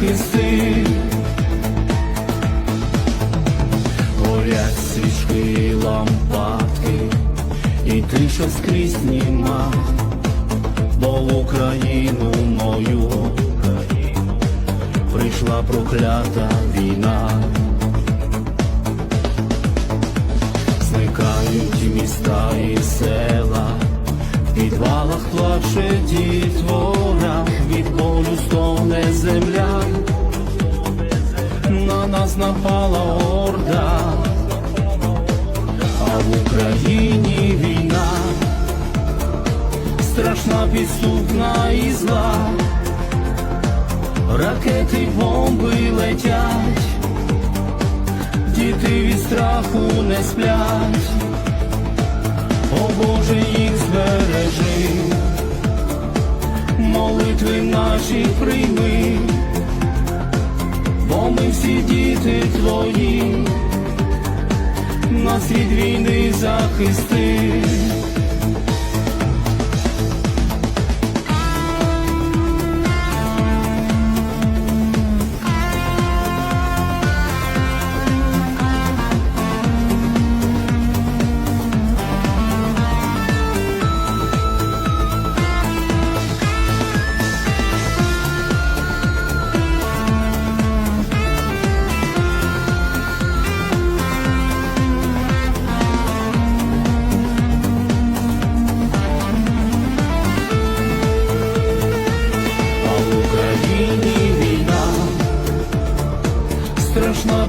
захисти. Горять свічки, лампадки, і тиша скрізь німа, бо в Україну мою прийшла проклята війна. Зникають міста і села, в підвалах плаче дітвора, від болю стогне земля, нас напала орда, а в Україні війна, страшна підступна і зла, ракети й бомби летять. Діти від страху не сплять, о Боже, їх збережи, молитви наші прийми, діти твої, нас від війни захисти.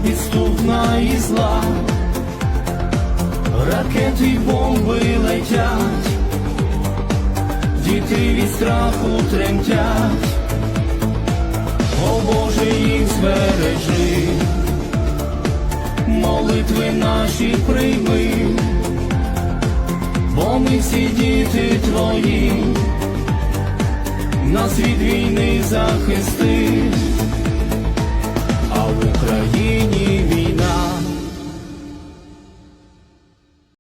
Підступна і зла, ракети й бомби летять, діти від страху тремтять, о Боже, їх збережи, молитви наші прийми, бо ми всі діти твої. Нас від війни захисти.